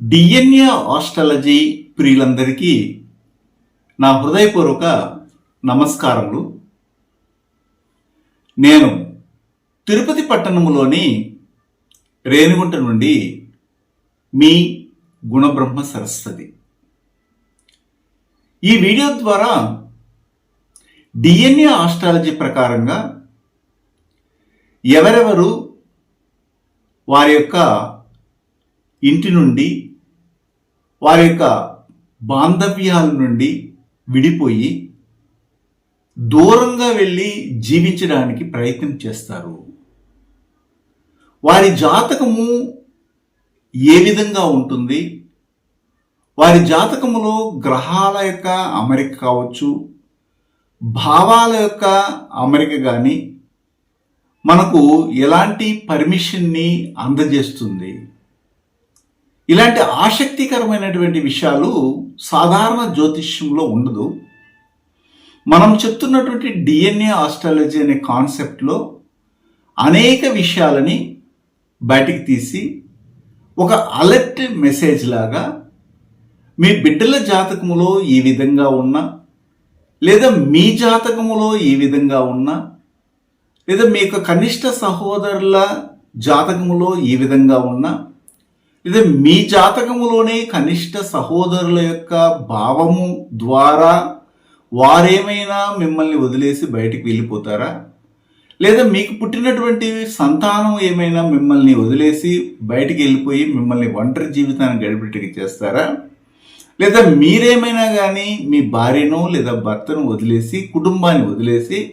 DNA astrology ప్రియులందరికీ నా హృదయపూర్వక నమస్కారములు. నేను తిరుపతి పట్టణములోని రేణిగుంట నుండి మీ గుణబ్రహ్మ సరస్వతి. ఈ వీడియో ద్వారా డిఎన్ఏ ఆస్ట్రాలజీ ప్రకారంగా ఎవరెవరు వారి యొక్క ఇంటి నుండి వారి యొక్క బాంధవ్యాల నుండి విడిపోయి దూరంగా వెళ్ళి జీవించడానికి ప్రయత్నం చేస్తారు. వారి జాతకము ఏ విధంగా ఉంటుంది? వారి జాతకములో గ్రహాల యొక్క అమరిక కావచ్చు భావాల యొక్క అమరిక కానీ మనకు ఎలాంటి పర్మిషన్ని అందజేస్తుంది? ఇలాంటి ఆసక్తికరమైనటువంటి విషయాలు సాధారణ జ్యోతిష్యంలో ఉండదు. మనం చెప్తున్నటువంటి డిఎన్ఏ ఆస్ట్రాలజీ అనే కాన్సెప్ట్లో అనేక విషయాలని బయటికి తీసి ఒక అలర్ట్ మెసేజ్ లాగా మీ బిడ్డల జాతకములో ఈ విధంగా ఉన్నా లేదా మీ జాతకములో ఈ విధంగా ఉన్నా లేదా మీ యొక్క కనిష్ట సహోదరుల జాతకములో ఈ విధంగా ఉన్నా ఇది మీ జాతకములోనే కనిష్ట సహోదరుల యొక్క భావము ద్వారా వారేమైనా మిమ్మల్ని వదిలేసి బయటికి వెళ్ళిపోతారా? లేదా మీకు పుట్టినటువంటి సంతానం ఏమైనా మిమ్మల్ని వదిలేసి బయటికి వెళ్ళిపోయి మిమ్మల్ని ఒంటరి జీవితాన్ని గడిపేటికి చేస్తారా? లేదా మీరేమైనా కానీ మీ భార్యను లేదా భర్తను వదిలేసి కుటుంబాన్ని వదిలేసి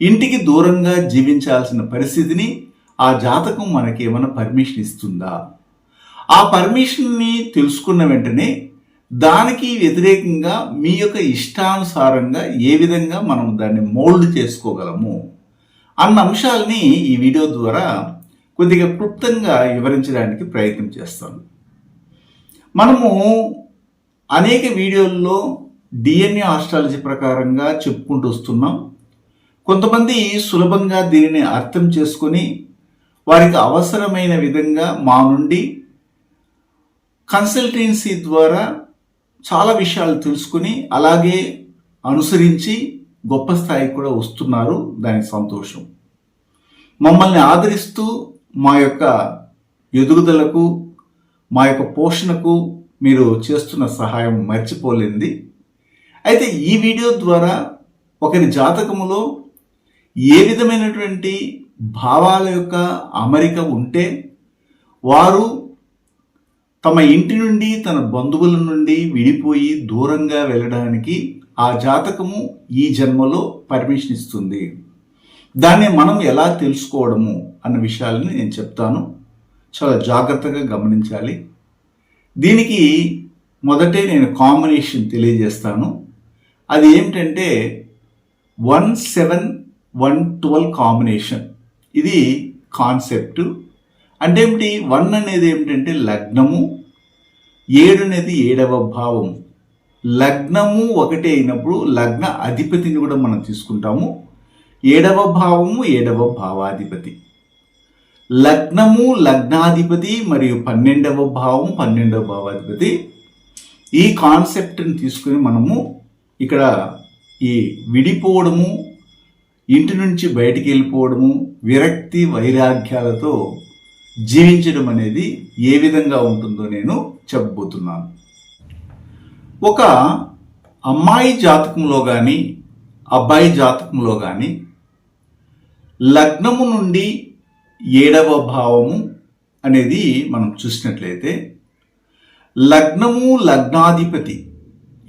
ఇంటికి దూరంగా జీవించాల్సిన పరిస్థితిని ఆ జాతకం మనకి ఏమైనా పర్మిషన్ ఇస్తుందా? ఆ పర్మిషన్ని తెలుసుకున్న వెంటనే దానికి వ్యతిరేకంగా మీ యొక్క ఇష్టానుసారంగా ఏ విధంగా మనం దాన్ని మోల్డ్ చేసుకోగలము అన్న అంశాలని ఈ వీడియో ద్వారా కొద్దిగా క్లుప్తంగా వివరించడానికి ప్రయత్నం చేస్తాను. మనము అనేక వీడియోల్లో డిఎన్ఏ ఆస్ట్రాలజీ ప్రకారంగా చెప్పుకుంటూ వస్తున్నాం. కొంతమంది సులభంగా దీనిని అర్థం చేసుకొని వారికి అవసరమైన విధంగా మా నుండి కన్సల్టెన్సీ ద్వారా చాలా విషయాలు తెలుసుకుని అలాగే అనుసరించి గొప్ప స్థాయికి కూడా వస్తున్నారు. దానికి సంతోషం. మమ్మల్ని ఆదరిస్తూ మా యొక్క ఎదుగుదలకు మా యొక్క పోషణకు మీరు చేస్తున్న సహాయం మర్చిపోలేంది. అయితే ఈ వీడియో ద్వారా ఒకరి జాతకములో ఏ విధమైనటువంటి భావాల యొక్క అమరిక ఉంటే వారు తమ ఇంటి నుండి తన బంధువుల నుండి విడిపోయి దూరంగా వెళ్ళడానికి ఆ జాతకము ఈ జన్మలో పర్మిషన్ ఇస్తుంది. దాన్ని మనం ఎలా తెలుసుకోవడము అన్న విషయాలని నేను చెప్తాను. చాలా జాగ్రత్తగా గమనించాలి. దీనికి మొదటే నేను కాంబినేషన్ తెలియజేస్తాను. అది ఏమిటంటే one seven one twelve combination ఇది కాన్సెప్ట్ అంటే ఏమిటి? వన్ అనేది ఏమిటంటే లగ్నము ఏడునది ఏడవ భావం. లగ్నము ఒకటే అయినప్పుడు లగ్న అధిపతిని కూడా మనం తీసుకుంటాము. ఏడవ భావము ఏడవ భావాధిపతి. లగ్నము లగ్నాధిపతి మరియు పన్నెండవ భావం పన్నెండవ భావాధిపతి. ఈ కాన్సెప్ట్ని తీసుకుని మనము ఇక్కడ ఈ విడిపోవడము ఇంటి నుంచి బయటికి వెళ్ళిపోవడము విరక్తి వైరాగ్యాలతో జీవించడం అనేది ఏ విధంగా ఉంటుందో నేను చెప్పబోతున్నాను. ఒక అమ్మాయి జాతకంలో కానీ అబ్బాయి జాతకంలో కానీ లగ్నము నుండి ఏడవ భావము అనేది మనం చూసినట్లయితే లగ్నము లగ్నాధిపతి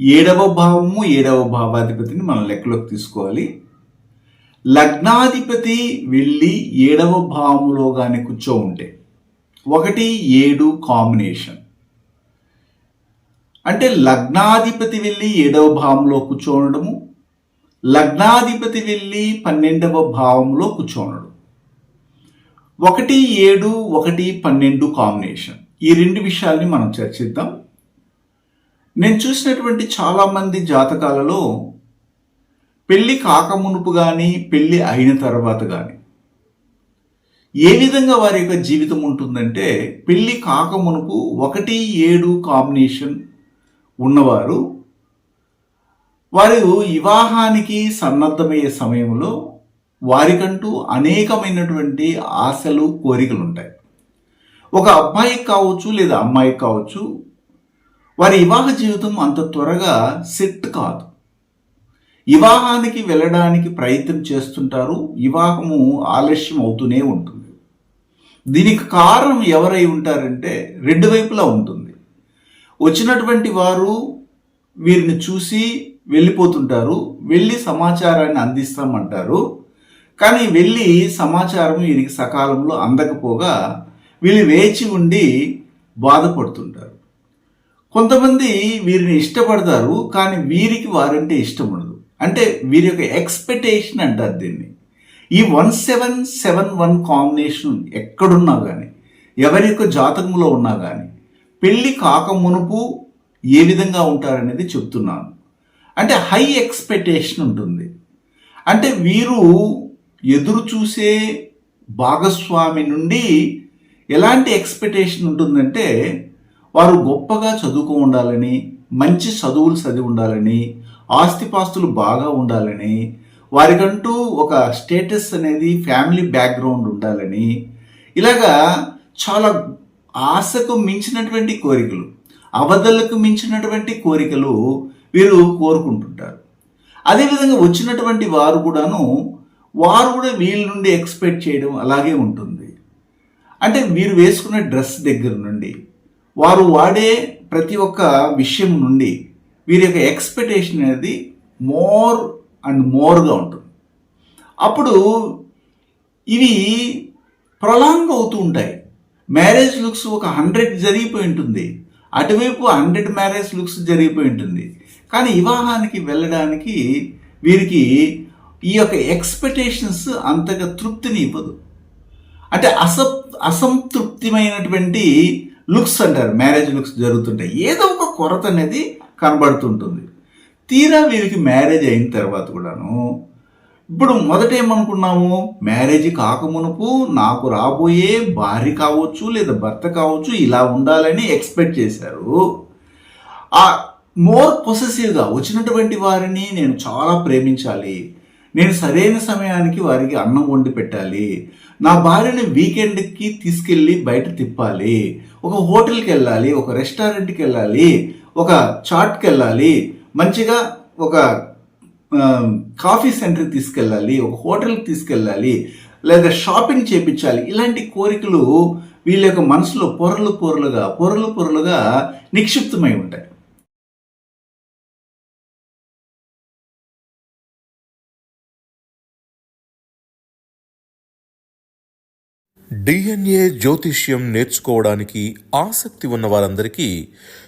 ఏడవ భావము ఏడవ భావాధిపతిని మనం లెక్కలోకి తీసుకోవాలి. లగ్నాధిపతి వెళ్ళి ఏడవ భావములో కానీ కూర్చో ఉంటే ఒకటి ఏడు కాంబినేషన్. అంటే లగ్నాధిపతి వెళ్ళి ఏడవ భావంలో కూర్చోనడము లగ్నాధిపతి వెళ్ళి పన్నెండవ భావంలో కూర్చోనడం. ఒకటి ఏడు ఒకటి పన్నెండు కాంబినేషన్. ఈ రెండు విషయాల్ని మనం చర్చిద్దాం. నేను చూసినటువంటి చాలామంది జాతకాలలో పెళ్ళి కాకమునుపు కానీ పెళ్ళి అయిన తర్వాత కానీ ఏ విధంగా వారి యొక్క జీవితం ఉంటుందంటే పెళ్ళి కాకమునుపు ఒకటి ఏడు కాంబినేషన్ ఉన్నవారు వారు వివాహానికి సన్నద్ధమయ్యే సమయంలో వారికంటూ అనేకమైనటువంటి ఆశలు కోరికలు ఉంటాయి ఒక అబ్బాయికి కావచ్చు లేదా అమ్మాయికి కావచ్చు వారి వివాహ జీవితం అంత త్వరగా సెట్ కాదు. వివాహానికి వెళ్ళడానికి ప్రయత్నం చేస్తుంటారు. వివాహము ఆలస్యం అవుతూనే ఉంటుంది. దీనికి కారణం ఎవరై ఉంటారంటే రెండు వైపులా ఉంటుంది. వచ్చినటువంటి వారు వీరిని చూసి వెళ్ళిపోతుంటారు. వెళ్ళి సమాచారాన్ని అందిస్తామంటారు. కానీ వెళ్ళి సమాచారం వీరికి సకాలంలో అందకపోగా వీళ్ళు వేచి ఉండి బాధపడుతుంటారు. కొంతమంది వీరిని ఇష్టపడతారు కానీ వీరికి వారంటే ఇష్టం ఉండదు అంటే వీరి యొక్క ఎక్స్పెక్టేషన్ అంటారు దీన్ని. ఈ one seven seven one combination ఎక్కడున్నా కానీ ఎవరి యొక్క జాతకంలో ఉన్నా కానీ పెళ్ళి కాక మునుపు ఏ విధంగా ఉంటారనేది చెప్తున్నాను. అంటే హై ఎక్స్పెక్టేషన్ ఉంటుంది. అంటే వీరు ఎదురు చూసే భాగస్వామి నుండి ఎలాంటి ఎక్స్పెక్టేషన్ ఉంటుందంటే వారు గొప్పగా చదువుకో ఉండాలని మంచి చదువులు చదివి ఉండాలని ఆస్తిపాస్తులు బాగా ఉండాలని వారికంటూ ఒక స్టేటస్ అనేది ఫ్యామిలీ బ్యాక్గ్రౌండ్ ఉండాలని ఇలాగా చాలా ఆశకు మించినటువంటి కోరికలు అవధలకు మించినటువంటి కోరికలు వీరు కోరుకుంటుంటారు. అదేవిధంగా వచ్చినటువంటి వారు కూడాను వారు కూడా వీళ్ళ నుండి ఎక్స్పెక్ట్ చేయడం అలాగే ఉంటుంది. అంటే వీరు వేసుకున్న డ్రెస్ దగ్గర నుండి వారు వాడే ప్రతి ఒక్క విషయం నుండి వీరి యొక్క ఎక్స్పెక్టేషన్ అనేది మోర్ అండ్ మోర్గా ఉంటుంది. అప్పుడు ఇవి ప్రొలాంగ్ అవుతూ ఉంటాయి. మ్యారేజ్ లుక్స్ ఒక హండ్రెడ్ జరిగిపోయి ఉంటుంది. అటువైపు హండ్రెడ్ మ్యారేజ్ లుక్స్ జరిగిపోయి ఉంటుంది. కానీ వివాహానికి వెళ్ళడానికి వీరికి ఈ యొక్క ఎక్స్పెక్టేషన్స్ అంతగా తృప్తిని ఇవ్వదు. అంటే అస అసంతృప్తిమైనటువంటి లుక్స్ అంటారు. మ్యారేజ్ లుక్స్ జరుగుతుంటాయి. ఏదో ఒక కొరత అనేది కనబడుతుంటుంది. తీరా వీరికి మ్యారేజ్ అయిన తర్వాత కూడాను ఇప్పుడు మొదట ఏమనుకున్నాము? మ్యారేజ్ కాకమునుపు నాకు రాబోయే భార్య కావచ్చు లేదా భర్త కావచ్చు ఇలా ఉండాలని ఎక్స్పెక్ట్ చేశారు. ఆ మోర్ పొసెసివ్గా వచ్చినటువంటి వారిని నేను చాలా ప్రేమించాలి. నేను సరైన సమయానికి వారికి అన్నం వండి పెట్టాలి. నా భార్యని వీకెండ్కి తీసుకెళ్ళి బయట తిప్పాలి. ఒక హోటల్కి వెళ్ళాలి ఒక రెస్టారెంట్కి వెళ్ళాలి. ఒక చాట్కి వెళ్ళాలి మంచిగా ఒక కాఫీ సెంటర్కి తీసుకెళ్ళాలి ఒక హోటల్కి తీసుకెళ్ళాలి లేదా షాపింగ్ చేపించాలి ఇలాంటి కోరికలు వీళ్ళ యొక్క మనసులో పొరలు పొరలుగా పొరలు పొరలుగా నిక్షిప్తమై ఉంటాయి. డిఎన్ఏ జ్యోతిష్యం నేర్చుకోవడానికి ఆసక్తి ఉన్న వారందరికీ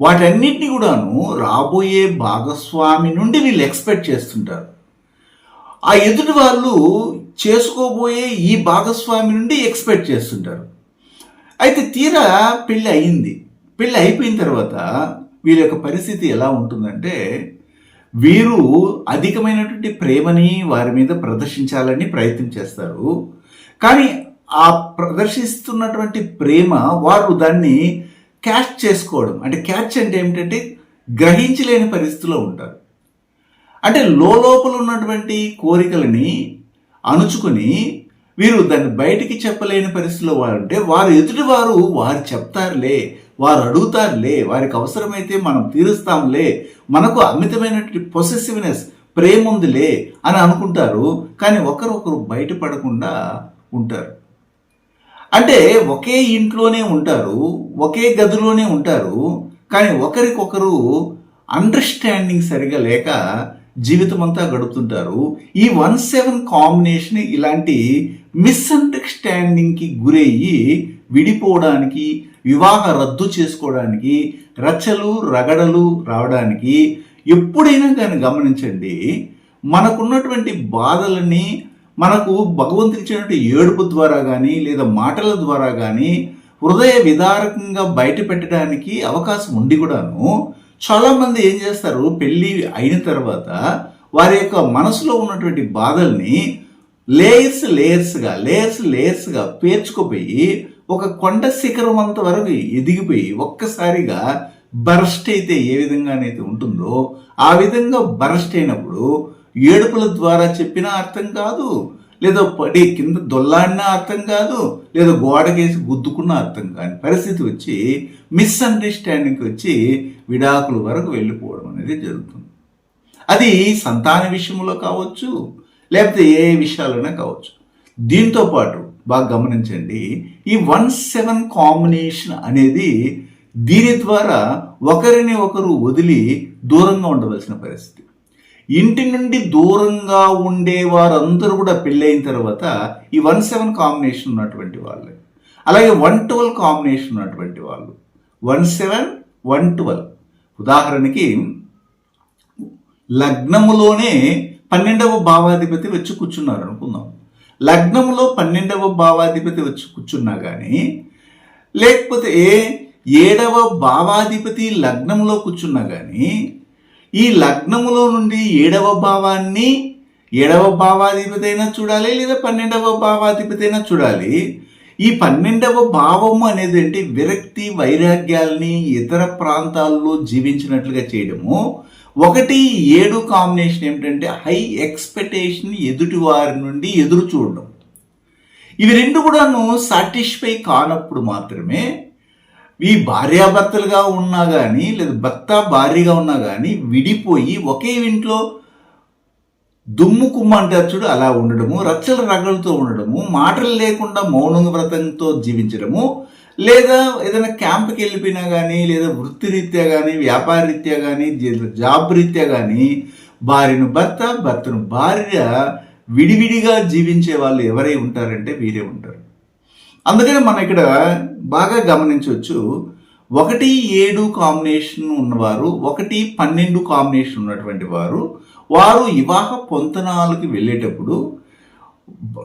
వాటన్నిటిని కూడాను రాబోయే భాగస్వామి నుండి వీళ్ళు ఎక్స్పెక్ట్ చేస్తుంటారు. ఆ ఎదుటి వాళ్ళు చేసుకోబోయే ఈ భాగస్వామి నుండి ఎక్స్పెక్ట్ చేస్తుంటారు. అయితే తీరా పెళ్ళి అయింది. పెళ్ళి అయిపోయిన తర్వాత వీళ్ళ యొక్క పరిస్థితి ఎలా ఉంటుందంటే వీరు అధికమైనటువంటి ప్రేమని వారి మీద ప్రదర్శించాలని ప్రయత్నం చేస్తారు. కానీ ఆ ప్రదర్శిస్తున్నటువంటి ప్రేమ వారు దాన్ని క్యాచ్ చేసుకోవడం. అంటే క్యాచ్ అంటే ఏమిటంటే గ్రహించలేని పరిస్థితిలో ఉంటారు. అంటే లోపల ఉన్నటువంటి కోరికలని అణుచుకొని వీరు దాన్ని బయటికి చెప్పలేని పరిస్థితిలో వారు ఉంటే వారు ఎదుటి వారు వారు చెప్తారులే వారు అడుగుతారులే వారికి అవసరమైతే మనం తీరుస్తాంలే మనకు అమితమైనటువంటి పొసెసివ్నెస్ ప్రేమ ఉందిలే అని అనుకుంటారు. కానీ ఒకరొకరు బయటపడకుండా ఉంటారు. అంటే ఒకే ఇంట్లోనే ఉంటారు ఒకే గదిలోనే ఉంటారు కానీ ఒకరికొకరు అండర్స్టాండింగ్ సరిగా లేక జీవితం అంతా గడుపుతుంటారు. ఈ వన్ సెవెన్ కాంబినేషన్ ఇలాంటి మిస్అండర్స్టాండింగ్కి గురయ్యి విడిపోవడానికి వివాహ రద్దు చేసుకోవడానికి రచ్చలు రగడలు రావడానికి ఎప్పుడైనా కానీ గమనించండి మనకున్నటువంటి బాధలని మనకు భగవంతుడు ఇచ్చినటువంటి ఏడుపు ద్వారా కానీ లేదా మాటల ద్వారా కానీ హృదయ విదారకంగా బయట పెట్టడానికి అవకాశం ఉండి కూడాను చాలామంది ఏం చేస్తారు? పెళ్ళి అయిన తర్వాత వారి యొక్క మనసులో ఉన్నటువంటి బాధల్ని లేయర్స్ లేయర్స్గా లేయర్స్ లేయర్స్గా పేర్చుకుపోయి ఒక కొండ శిఖరం అంత వరకు ఎదిగిపోయి ఒక్కసారిగా బరస్ట్ అయితే ఏ విధంగానైతే ఉంటుందో ఆ విధంగా బరస్ట్ అయినప్పుడు ఏడుపుల ద్వారా చెప్పినా అర్థం కాదు. లేదా పడి కింద దొల్లాడినా అర్థం కాదు. లేదా గోడకేసి గుద్దుకున్న అర్థం కాని పరిస్థితి వచ్చి మిస్అండర్స్టాండింగ్ వచ్చి విడాకుల వరకు వెళ్ళిపోవడం అనేది జరుగుతుంది. అది సంతాన విషయంలో కావచ్చు లేకపోతే ఏ విషయాలైనా కావచ్చు. దీంతో పాటు బాగా గమనించండి ఈ వన్ సెవెన్ కాంబినేషన్ అనేది దీని ద్వారా ఒకరిని ఒకరు వదిలి దూరంగా ఉండవలసిన పరిస్థితి. ఇంటి నుండి దూరంగా ఉండే వారందరూ కూడా పెళ్ళైన తర్వాత ఈ వన్ సెవెన్ కాంబినేషన్ ఉన్నటువంటి వాళ్ళే. అలాగే వన్ ట్వెల్వ్ కాంబినేషన్ ఉన్నటువంటి వాళ్ళు. One seven one twelve. ఉదాహరణకి లగ్నములోనే పన్నెండవ భావాధిపతి వచ్చి కూర్చున్నారు అనుకుందాం. లగ్నంలో పన్నెండవ భావాధిపతి వచ్చి కూర్చున్నా కానీ లేకపోతే ఏడవ భావాధిపతి లగ్నంలో కూర్చున్నా కానీ ఈ లగ్నములో నుండి ఏడవ భావాన్ని ఏడవ భావాధిపతి అయినా చూడాలి లేదా పన్నెండవ భావాధిపతి అయినా చూడాలి. ఈ పన్నెండవ భావము అనేది ఏంటి విరక్తి వైరాగ్యాల్ని ఇతర ప్రాంతాల్లో జీవించినట్లుగా చేయడము. ఒకటి ఏడు కాంబినేషన్ ఏమిటంటే హై ఎక్స్పెక్టేషన్ ఎదుటి వారి నుండి ఎదురు చూడడం. ఇవి రెండు కూడాను సాటిస్ఫై కానప్పుడు మాత్రమే ఈ భార్యాభర్తలుగా ఉన్నా కానీ లేదా భర్త భార్యగా ఉన్నా కానీ విడిపోయి ఒకే ఇంట్లో దుమ్ము అంటారు చూడు అలా ఉండడము రచ్చల రగలతో ఉండడము మాటలు లేకుండా మౌన వ్రతంతో జీవించడము లేదా ఏదైనా క్యాంప్కి వెళ్ళిపోయినా కానీ లేదా వృత్తిరీత్యా కానీ వ్యాపార రీత్యా కానీ జాబ్ రీత్యా కానీ భార్యను భర్త భర్తను భార్య విడివిడిగా జీవించే వాళ్ళు ఎవరై ఉంటారంటే వీరే ఉంటారు. అందుకని మనం ఇక్కడ బాగా గమనించవచ్చు. ఒకటి ఏడు కాంబినేషన్ ఉన్నవారు ఒకటి పన్నెండు కాంబినేషన్ ఉన్నటువంటి వారు వారు వివాహ పొంతనాలకు వెళ్ళేటప్పుడు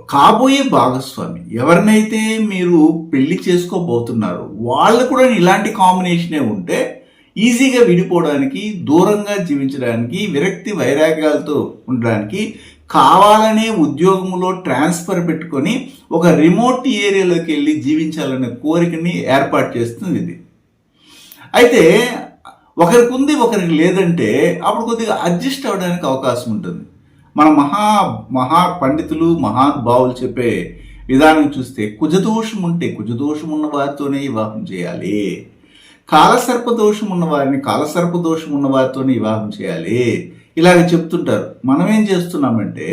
కాబోయే భాగస్వామి ఎవరినైతే మీరు పెళ్ళి చేసుకోబోతున్నారు వాళ్ళు కూడా ఇలాంటి కాంబినేషనే ఉంటే ఈజీగా విడిపోవడానికి దూరంగా జీవించడానికి విరక్తి వైరాగ్యాలతో ఉండడానికి కావాలనే ఉద్యోగంలో ట్రాన్స్ఫర్ పెట్టుకొని ఒక రిమోట్ ఏరియాలోకి వెళ్ళి జీవించాలనే కోరికని ఏర్పాటు చేస్తుంది ఇది. అయితే ఒకరికి ఉంది ఒకరికి లేదంటే అప్పుడు కొద్దిగా అడ్జస్ట్ అవ్వడానికి అవకాశం ఉంటుంది. మన మహా మహా పండితులు మహానుభావులు చెప్పే విధానం చూస్తే కుజదోషం ఉంటే కుజదోషం ఉన్న వారితోనే వివాహం చేయాలి. కాలసర్ప దోషం ఉన్న వారిని కాలసర్ప దోషం ఉన్న వారితోనే వివాహం చేయాలి. ఇలాగ చెప్తుంటారు. మనం ఏం చేస్తున్నామంటే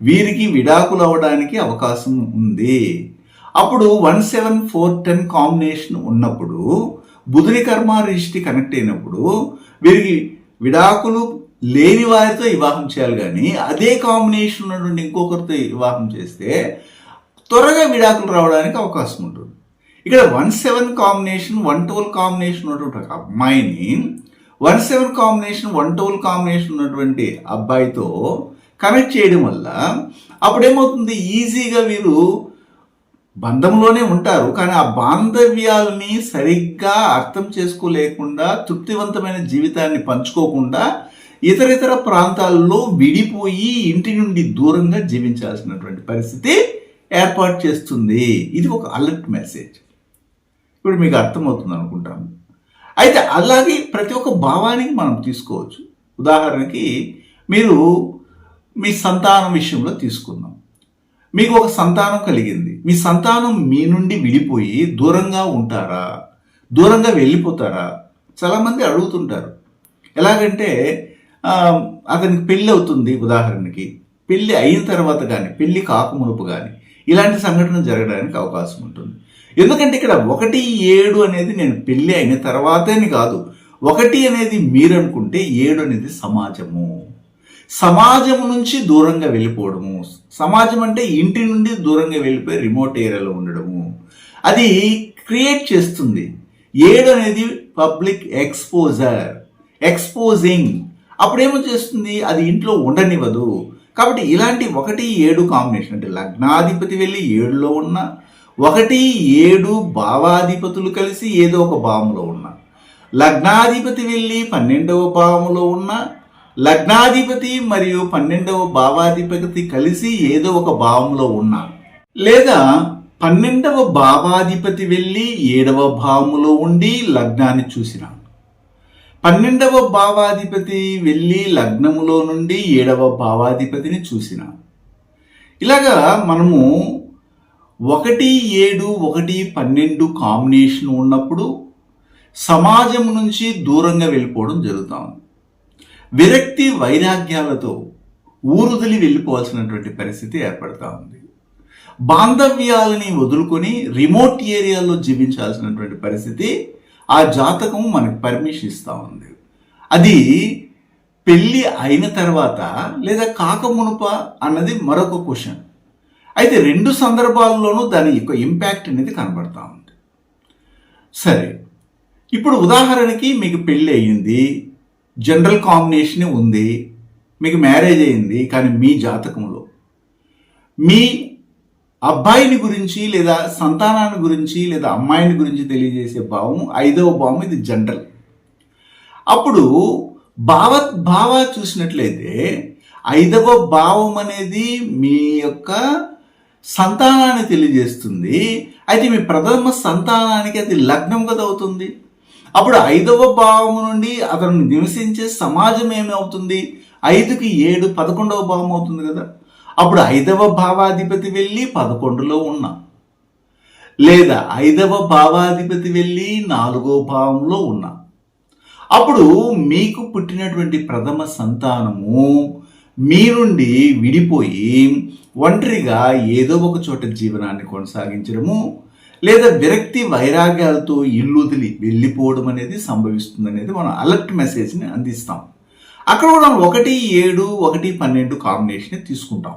వీరికి విడాకులు అవ్వడానికి అవకాశం ఉంది. అప్పుడు one seven four ten combination ఉన్నప్పుడు బుధుని కర్మ రిష్టి కనెక్ట్ అయినప్పుడు వీరికి విడాకులు లేని వారితో వివాహం చేయాలి కానీ అదే కాంబినేషన్ ఉన్నటువంటి ఇంకొకరితో వివాహం చేస్తే త్వరగా విడాకులు రావడానికి అవకాశం ఉంటుంది. ఇక్కడ one seven combination one twelve combination ఉన్నటువంటి ఒక అమ్మాయిని one seven combination one toll combination ఉన్నటువంటి అబ్బాయితో కనెక్ట్ చేయడం వల్ల అప్పుడేమవుతుంది? ఈజీగా వీరు బంధంలోనే ఉంటారు. కానీ ఆ బాంధవ్యాలని సరిగ్గా అర్థం చేసుకోలేకుండా తృప్తివంతమైన జీవితాన్ని పంచుకోకుండా ఇతర ఇతర ప్రాంతాల్లో విడిపోయి ఇంటి నుండి దూరంగా జీవించాల్సినటువంటి పరిస్థితి ఏర్పాటు చేస్తుంది. ఇది ఒక అలర్ట్ మెసేజ్ ఇప్పుడు మీకు అర్థమవుతుంది అనుకుంటాను అయితే అలాగే ప్రతి ఒక్క భావానికి మనం తీసుకోవచ్చు. ఉదాహరణకి మీరు మీ సంతానం విషయంలో తీసుకుందాం. మీకు ఒక సంతానం కలిగింది. మీ సంతానం మీ నుండి విడిపోయి దూరంగా ఉంటారా? దూరంగా వెళ్ళిపోతారా? చాలామంది అడుగుతుంటారు. ఎలాగంటే అతనికి పెళ్ళి అవుతుంది ఉదాహరణకి. పెళ్ళి అయిన తర్వాత కానీ పెళ్ళి కాకమునుపు కానీ ఇలాంటి సంఘటన జరగడానికి అవకాశం ఉంటుంది. ఎందుకంటే ఇక్కడ ఒకటి ఏడు అనేది నేను పెళ్ళి అయిన తర్వాతే అని కాదు. ఒకటి అనేది మీరు అనుకుంటే ఏడు అనేది సమాజము. సమాజం నుంచి దూరంగా వెళ్ళిపోవడము. సమాజం అంటే ఇంటి నుండి దూరంగా వెళ్ళిపోయి రిమోట్ ఏరియాలో ఉండడము. అది క్రియేట్ చేస్తుంది. ఏడు అనేది పబ్లిక్ ఎక్స్పోజర్ ఎక్స్పోజింగ్. అప్పుడేమో చేస్తుంది? అది ఇంట్లో ఉండనివ్వదు. కాబట్టి ఇలాంటి ఒకటి ఏడు కాంబినేషన్ అంటే లగ్నాధిపతి వెళ్ళి ఏడులో ఉన్న ఒకటి ఏడు భావాధిపతులు కలిసి ఏదో ఒక భావంలో ఉన్న. లగ్నాధిపతి వెళ్ళి పన్నెండవ భావంలో ఉన్న. లగ్నాధిపతి మరియు పన్నెండవ భావాధిపతి కలిసి ఏదో ఒక భావంలో ఉన్న. లేదా పన్నెండవ భావాధిపతి వెళ్ళి ఏడవ భావములో ఉండి లగ్నాన్ని చూసిన పన్నెండవ భావాధిపతి వెళ్ళి లగ్నములో నుండి ఏడవ భావాధిపతిని చూసిన ఇలాగా మనము ఒకటి ఏడు ఒకటి పన్నెండు కాంబినేషన్ ఉన్నప్పుడు సమాజం నుంచి దూరంగా వెళ్ళిపోవడం జరుగుతా ఉంది విరక్తి వైరాగ్యాలతో ఊరుదిలి వెళ్ళిపోవాల్సినటువంటి పరిస్థితి ఏర్పడతా ఉంది బాంధవ్యాలని వదులుకొని రిమోట్ ఏరియాలో జీవించాల్సినటువంటి పరిస్థితి ఆ జాతకం మనకు పర్మిషన్ ఇస్తూ ఉంది అది పెళ్ళి అయిన తర్వాత లేదా కాకమునుప అన్నది మరొక క్వశ్చన్ అయితే రెండు సందర్భాల్లోనూ దాని యొక్క ఇంపాక్ట్ అనేది కనబడతా ఉంది. సరే ఇప్పుడు ఉదాహరణకి మీకు పెళ్ళి అయ్యింది జనరల్ కాంబినేషన్ ఉంది మీకు మ్యారేజ్ అయింది కానీ మీ జాతకంలో. మీ అబ్బాయిని గురించి లేదా సంతానాన్ని గురించి లేదా అమ్మాయిని గురించి తెలియజేసే భావం ఐదవ భావం ఇది జనరల్ అప్పుడు భావ భావ చూసినట్లయితే ఐదవ భావం అనేది మీ యొక్క సంతానాన్ని తెలియజేస్తుంది. అయితే మీ ప్రథమ సంతానానికి అది లగ్నం కదా అవుతుంది. అప్పుడు ఐదవ భావం నుండి అతను నివసించే సమాజం ఏమవుతుంది ఐదుకి ఏడు పదకొండవ భావం అవుతుంది కదా. అప్పుడు ఐదవ భావాధిపతి వెళ్ళి పదకొండులో ఉన్నా. లేదా ఐదవ భావాధిపతి వెళ్ళి నాలుగో భావంలో ఉన్నా. అప్పుడు మీకు పుట్టినటువంటి ప్రథమ సంతానము మీ నుండి విడిపోయి ఒంటరిగా ఏదో ఒక చోట జీవనాన్ని కొనసాగించడము లేదా విరక్తి వైరాగ్యాలతో ఇల్లు వదిలి వెళ్ళిపోవడం అనేది సంభవిస్తుంది అనేది మనం అలర్ట్ మెసేజ్ని అందిస్తాం. అక్కడ మనం ఒకటి ఏడు ఒకటి పన్నెండు కాంబినేషన్ తీసుకుంటాం.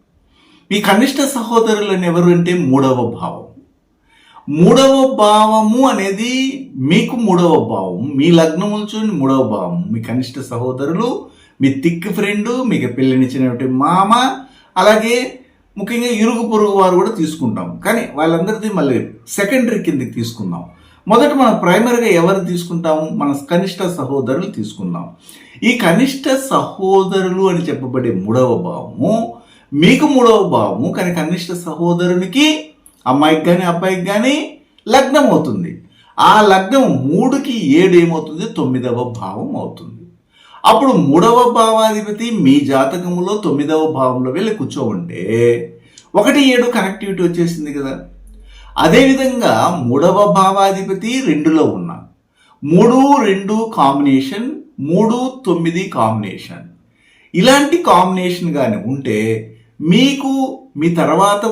మీ కనిష్ట సహోదరులు ఎవరు అంటే మూడవ భావం. మూడవ భావము అనేది మీకు మూడవ భావం మీ లగ్నం చూడండి మూడవ భావం. మీ కనిష్ట సహోదరులు మీ థిక్ ఫ్రెండ్ మీకు పెళ్ళినిచ్చినటువంటి మామ అలాగే ముఖ్యంగా ఇరుగు పొరుగు వారు కూడా తీసుకుంటాం. కానీ వాళ్ళందరిది మళ్ళీ సెకండరీ కిందకి తీసుకుందాం. మొదట మనం ప్రైమరీగా ఎవరు తీసుకుంటాము? మన కనిష్ట సహోదరులు తీసుకుందాం. ఈ కనిష్ట సహోదరులు అని చెప్పబడే మూడవ భావము మీకు మూడవ భావము కానీ కనిష్ట సహోదరునికి అమ్మాయికి కానీ అబ్బాయికి కానీ లగ్నం అవుతుంది. ఆ లగ్నం మూడుకి ఏడు ఏమవుతుంది? తొమ్మిదవ భావం అవుతుంది. అప్పుడు మూడవ భావాధిపతి మీ జాతకంలో తొమ్మిదవ భావంలో వెళ్ళి కూర్చోంటే ఒకటి ఏడు కనెక్టివిటీ వచ్చేసింది కదా. అదేవిధంగా మూడవ భావాధిపతి రెండులో ఉన్నా. మూడు రెండు కాంబినేషన్ మూడు తొమ్మిది కాంబినేషన్. ఇలాంటి కాంబినేషన్ కానీ ఉంటే మీకు మీ తర్వాత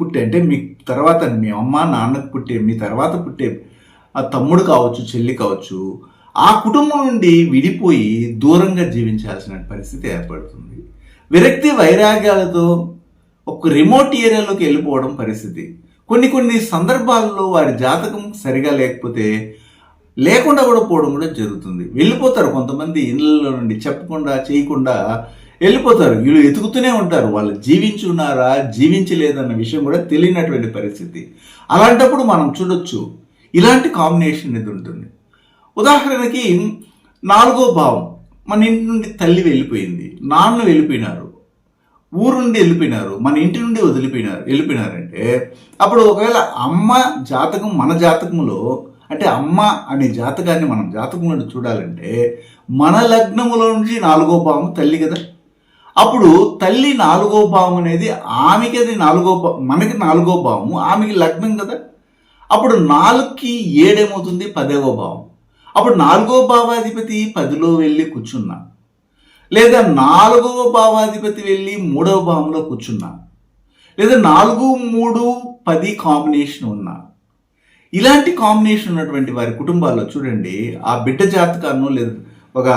పుట్టే అంటే మీ తర్వాత మీ అమ్మ నాన్నకు పుట్టే మీ తర్వాత పుట్టే ఆ తమ్ముడు కావచ్చు చెల్లి కావచ్చు ఆ కుటుంబం నుండి విడిపోయి దూరంగా జీవించాల్సిన పరిస్థితి ఏర్పడుతుంది. విరక్తి వైరాగ్యాలతో ఒక రిమోట్ ఏరియాలోకి వెళ్ళిపోవడం పరిస్థితి. కొన్ని కొన్ని సందర్భాల్లో వారి జాతకం సరిగా లేకపోతే లేకుండా కూడా పోవడం కూడా జరుగుతుంది. వెళ్ళిపోతారు కొంతమంది ఇళ్ళలో నుండి చెప్పకుండా చేయకుండా వెళ్ళిపోతారు. వీళ్ళు ఎతుకుతూనే ఉంటారు. వాళ్ళు జీవించున్నారా జీవించలేదన్న విషయం కూడా తెలియనటువంటి పరిస్థితి. అలాంటప్పుడు మనం చూడొచ్చు ఇలాంటి కాంబినేషన్ ఇది ఉంటుంది. ఉదాహరణకి నాలుగో భావం మన ఇంటి నుండి తల్లి వెళ్ళిపోయింది. నాన్న వెళ్ళిపోయినారు. ఊరు నుండి వెళ్ళిపోయినారు. మన ఇంటి నుండి వదిలిపోయినారు. వెళ్ళిపోయినారంటే అప్పుడు ఒకవేళ అమ్మ జాతకం మన జాతకంలో అంటే అమ్మ అనే జాతకాన్ని మనం జాతకంలో చూడాలంటే మన లగ్నములో నుంచి నాలుగో భావం తల్లి కదా? అప్పుడు తల్లి నాలుగో భావం అనేది ఆమెకి అది నాలుగో భా మనకి నాలుగో భావము ఆమెకి లగ్నం కదా. అప్పుడు నాలుగుకి ఏడేమవుతుంది? పదవ భావం అప్పుడు నాలుగో భావాధిపతి పదిలో వెళ్ళి కూర్చున్నా. లేదా నాలుగవ భావాధిపతి వెళ్ళి మూడవ భావంలో కూర్చున్నా. లేదా నాలుగు మూడు పది కాంబినేషన్ ఉన్నా. ఇలాంటి కాంబినేషన్ ఉన్నటువంటి వారి కుటుంబాల్లో చూడండి ఆ బిడ్డ జాతకాన్ని లేదా ఒక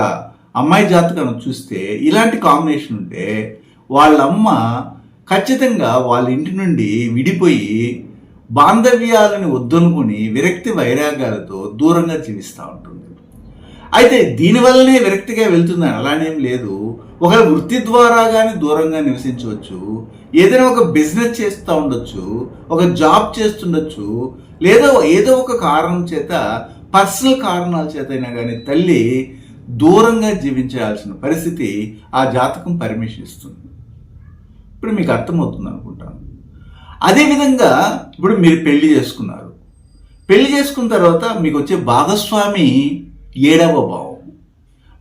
అమ్మాయి జాతకాన్ని చూస్తే ఇలాంటి కాంబినేషన్ ఉంటే వాళ్ళ అమ్మ ఖచ్చితంగా వాళ్ళ ఇంటి నుండి విడిపోయి బాంధవ్యాలను వద్దనుకుని విరక్తి వైరాగ్యాలతో దూరంగా జీవిస్తూ ఉంటుంది. అయితే దీనివల్లనే విరక్తిగా వెళ్తుందని అలానేం లేదు. ఒక వృత్తి ద్వారా కానీ దూరంగా నివసించవచ్చు ఏదైనా ఒక బిజినెస్ చేస్తూ ఉండొచ్చు ఒక జాబ్ చేస్తుండొచ్చు లేదా ఏదో ఒక కారణం చేత పర్సనల్ కారణాల చేత అయినా కానీ తల్లి దూరంగా జీవించాల్సిన పరిస్థితి ఆ జాతకం పర్మిషన్ ఇస్తుంది. ఇప్పుడు మీకు అర్థమవుతుంది అనుకుంటాను. అదేవిధంగా ఇప్పుడు మీరు పెళ్ళి చేసుకున్నారు. పెళ్ళి చేసుకున్న తర్వాత మీకు వచ్చే భాగస్వామి ఏడవ భావం.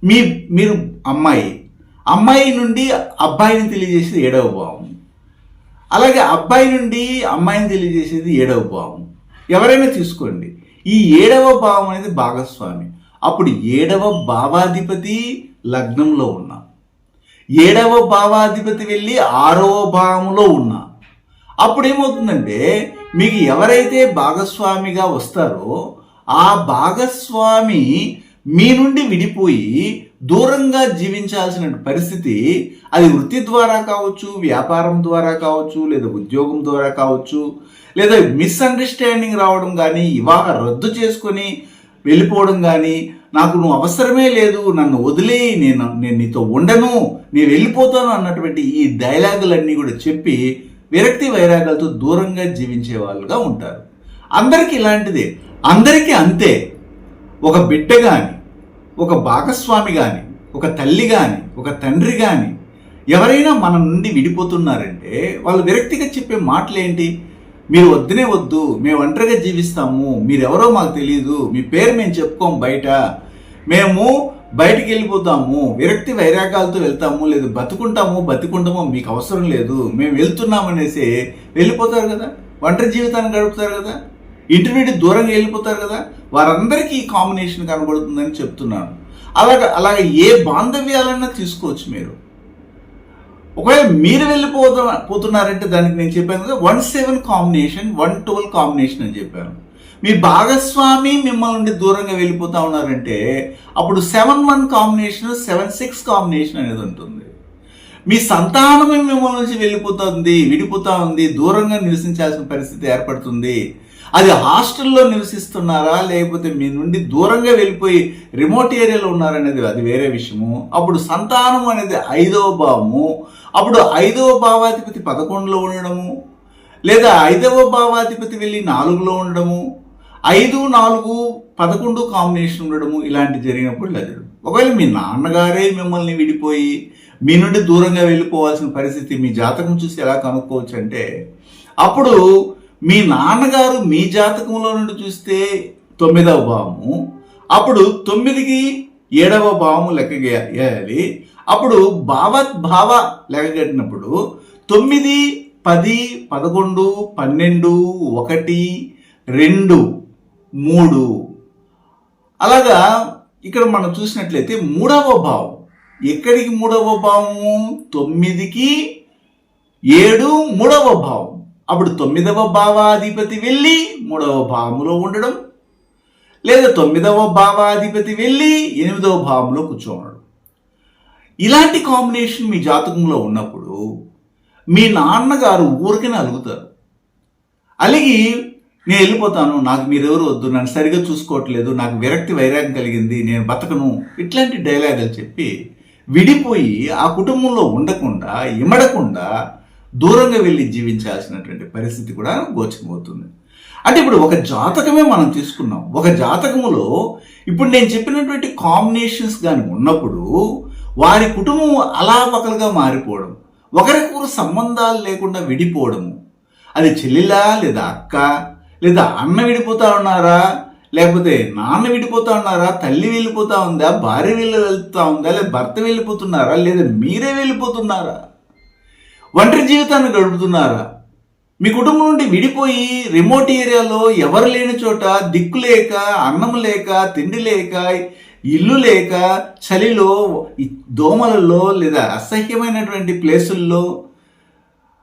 మీ మీరు అమ్మాయి. అమ్మాయి నుండి అబ్బాయిని తెలియజేసేది ఏడవ భావం. అలాగే అబ్బాయి నుండి అమ్మాయిని తెలియజేసేది ఏడవ భావం. ఎవరైనా తీసుకోండి. ఈ ఏడవ భావం అనేది భాగస్వామి. అప్పుడు ఏడవ భావాధిపతి లగ్నంలో ఉన్నా. ఏడవ భావాధిపతి వెళ్ళి ఆరవ భావంలో ఉన్నా. అప్పుడు ఏమవుతుందంటే మీకు ఎవరైతే భాగస్వామిగా వస్తారో ఆ భాగస్వామి మీ నుండి విడిపోయి దూరంగా జీవించాల్సిన పరిస్థితి అది వృత్తి ద్వారా కావచ్చు వ్యాపారం ద్వారా కావచ్చు లేదా ఉద్యోగం ద్వారా కావచ్చు లేదా మిస్అండర్స్టాండింగ్ రావడం కానీ వివాహ రద్దు చేసుకొని వెళ్ళిపోవడం కానీ నాకు నువ్వు అవసరమే లేదు నన్ను వదిలే నేను నేను నీతో ఉండను నేను వెళ్ళిపోతాను అన్నటువంటి ఈ డైలాగులన్నీ కూడా చెప్పి విరక్తి వైరాగాలతో దూరంగా జీవించే వాళ్ళుగా ఉంటారు. అందరికీ ఇలాంటిదే. అందరికీ అంతే. ఒక బిడ్డ కానీ ఒక భాగస్వామి కానీ ఒక తల్లి కానీ ఒక తండ్రి కానీ ఎవరైనా మన నుండి విడిపోతున్నారంటే వాళ్ళు విరక్తిగా చెప్పే మాటలు ఏంటి మీరు వద్దునే వద్దు మేము ఒంటరిగా జీవిస్తాము మీరెవరో మాకు తెలియదు మీ పేరు మేము చెప్పుకోము బయట. మేము బయటికి వెళ్ళిపోతాము విరక్తి వైరాగాలతో వెళ్తాము లేదు బతుకుంటాము బతుకుంటామో మీకు అవసరం లేదు. మేము వెళ్తున్నాం అనేసి వెళ్ళిపోతారు కదా ఒంటరి జీవితాన్ని గడుపుతారు కదా ఇంటి నుండి దూరంగా వెళ్ళిపోతారు కదా వారందరికీ ఈ కాంబినేషన్ కనబడుతుందని చెప్తున్నాను. అలాగ అలాగే ఏ బాంధవ్యాలన్నా తీసుకోవచ్చు మీరు. ఒకవేళ మీరు వెళ్ళిపోతున్న పోతున్నారంటే దానికి నేను చెప్పాను కదా one seven combination one twelve combination అని చెప్పాను. మీ భాగస్వామి మిమ్మల్ని నుండి దూరంగా వెళ్ళిపోతా ఉన్నారంటే అప్పుడు seven one combination seven six combination అనేది ఉంటుంది. మీ సంతానమే మిమ్మల్ని నుంచి వెళ్ళిపోతుంది విడిపోతా ఉంది దూరంగా నివసించాల్సిన పరిస్థితి ఏర్పడుతుంది. అది హాస్టల్లో నివసిస్తున్నారా లేకపోతే మీ నుండి దూరంగా వెళ్ళిపోయి రిమోట్ ఏరియాలో ఉన్నారనేది అది వేరే విషయము. అప్పుడు సంతానం అనేది ఐదవ భావము. అప్పుడు ఐదవ భావాధిపతి పదకొండులో ఉండడము లేదా ఐదవ భావాధిపతి వెళ్ళి నాలుగులో ఉండడము ఐదు నాలుగు పదకొండు కాంబినేషన్ ఉండడము ఇలాంటి జరిగినప్పుడు లేదు ఒకవేళ మీ నాన్నగారే మిమ్మల్ని విడిపోయి మీ నుండి దూరంగా వెళ్ళిపోవాల్సిన పరిస్థితి మీ జాతకం చూసి ఎలా కనుక్కోవచ్చు అంటే అప్పుడు మీ నాన్నగారు మీ జాతకంలో నుండి చూస్తే తొమ్మిదవ భావము అప్పుడు తొమ్మిదికి ఏడవ భావము లెక్క వేయాలి అప్పుడు భావద్భావ లెక్క కట్టినప్పుడు తొమ్మిది పది పదకొండు పన్నెండు ఒకటి రెండు మూడు. అలాగా ఇక్కడ మనం చూసినట్లయితే మూడవ భావం. ఎక్కడికి మూడవ భావము? తొమ్మిదికి ఏడు మూడవ భావం. అప్పుడు తొమ్మిదవ భావాధిపతి వెళ్ళి మూడవ భావములో ఉండడం. లేదా తొమ్మిదవ భావాధిపతి వెళ్ళి ఎనిమిదవ భావంలో కూర్చోవడం. ఇలాంటి కాంబినేషన్ మీ జాతకంలో ఉన్నప్పుడు మీ నాన్నగారు ఊరికే అలుగుతారు. అలిగి నేను వెళ్ళిపోతాను నాకు మీరెవరు వద్దు నన్ను సరిగా చూసుకోవట్లేదు నాకు విరక్తి వైరాగ్యం కలిగింది నేను బతకను ఇట్లాంటి డైలాగులు చెప్పి విడిపోయి ఆ కుటుంబంలో ఉండకుండా ఇమడకుండా దూరంగా వెళ్ళి జీవించాల్సినటువంటి పరిస్థితి కూడా గోచకమవుతుంది అంటే ఇప్పుడు ఒక జాతకమే మనం తీసుకున్నాం. ఒక జాతకములో ఇప్పుడు నేను చెప్పినటువంటి కాంబినేషన్స్ కానీ ఉన్నప్పుడు వారి కుటుంబం అలాపకలుగా మారిపోవడం ఒకరికొకరు సంబంధాలు లేకుండా విడిపోవడము. అది చెల్లిలా లేదా అక్క? లేదా అన్న విడిపోతా ఉన్నారా? లేకపోతే నాన్న విడిపోతా ఉన్నారా? తల్లి వెళ్ళిపోతా ఉందా? భార్య వెళ్ళి వెళ్తా ఉందా? లేదా భర్త వెళ్ళిపోతున్నారా? లేదా మీరే వెళ్ళిపోతున్నారా? ఒంటరి జీవితాన్ని గడుపుతున్నారా? మీ కుటుంబం నుండి విడిపోయి రిమోట్ ఏరియాలో ఎవరు లేని చోట దిక్కు లేక అన్నం లేక తిండి లేక ఇల్లు లేక చలిలో దోమలలో లేదా అసహ్యమైనటువంటి ప్లేసుల్లో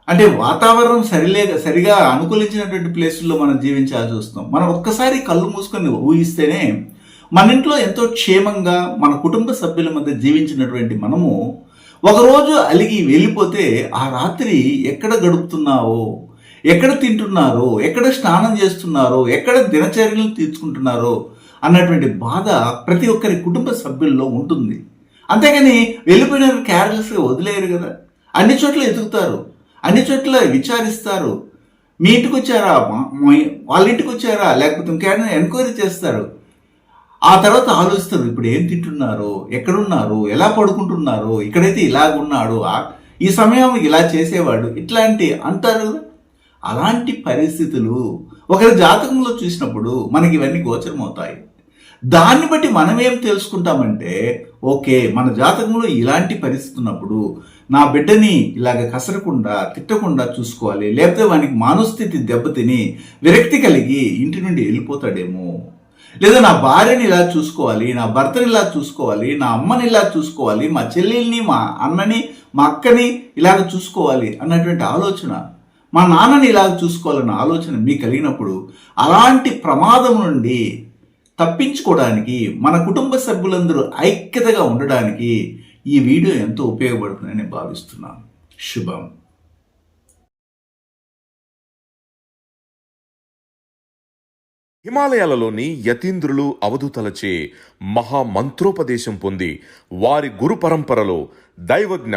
అంటే వాతావరణం సరిలేక సరిగా అనుకూలించినటువంటి ప్లేసుల్లో మనం జీవించాల్సి వస్తాం మనం ఒక్కసారి కళ్ళు మూసుకొని ఊహిస్తేనే మన ఇంట్లో ఎంతో క్షేమంగా మన కుటుంబ సభ్యుల మధ్య జీవించినటువంటి మనము ఒకరోజు అలిగి వెళ్ళిపోతే ఆ రాత్రి ఎక్కడ గడుపుతున్నావో? ఎక్కడ తింటున్నారో? ఎక్కడ స్నానం చేస్తున్నారో? ఎక్కడ దినచర్యలు తీర్చుకుంటున్నారో? అన్నటువంటి బాధ ప్రతి ఒక్కరి కుటుంబ సభ్యుల్లో ఉంటుంది. అంతేగాని వెళ్ళిపోయిన క్యారెల్స్గా వదిలేరు కదా. అన్ని చోట్ల ఎదుగుతారు. అన్ని చోట్ల విచారిస్తారు. మీ ఇంటికి వచ్చారా మా- వాళ్ళ ఇంటికి వచ్చారా లేకపోతే ఇంకేమైనా ఎంక్వైరీ చేస్తారు. ఆ తర్వాత ఆలోచిస్తారు ఇప్పుడు ఏం తింటున్నారు? ఎక్కడున్నారు? ఎలా పడుకుంటున్నారు? ఇక్కడైతే ఇలాగున్నాడు. ఈ సమయం ఇలా చేసేవాడు. ఇట్లాంటి అంటారు అలాంటి పరిస్థితులు ఒకరి జాతకంలో చూసినప్పుడు మనకి ఇవన్నీ గోచరం అవుతాయి దాన్ని బట్టి మనం ఏం తెలుసుకుంటామంటే ఓకే మన జాతకంలో ఇలాంటి పరిస్థితి ఉన్నప్పుడు నా బిడ్డని ఇలాగ కసరకుండా తిట్టకుండా చూసుకోవాలి లేకపోతే వానికి మానస్థితి దెబ్బతిని విరక్తి కలిగి ఇంటి నుండి వెళ్ళిపోతాడేమో. లేదా నా భార్యని ఇలా చూసుకోవాలి నా భర్తని ఇలా చూసుకోవాలి నా అమ్మని ఇలా చూసుకోవాలి మా చెల్లెల్ని మా అన్నని మా అక్కని ఇలాగ చూసుకోవాలి అన్నటువంటి ఆలోచన మా నాన్నని ఇలాగ చూసుకోవాలన్న ఆలోచన మీకు కలిగినప్పుడు అలాంటి ప్రమాదం నుండి తప్పించుకోవడానికి మన కుటుంబ సభ్యులందరూ ఐక్యతగా ఉండడానికి ఈ వీడియో ఎంతో ఉపయోగపడుతుందని భావిస్తున్నాను. శుభం. హిమాలయాలలోని యతీంద్రులు అవధూతలచే మహామంత్రోపదేశం పొంది వారి గురు పరంపరలో దైవజ్ఞ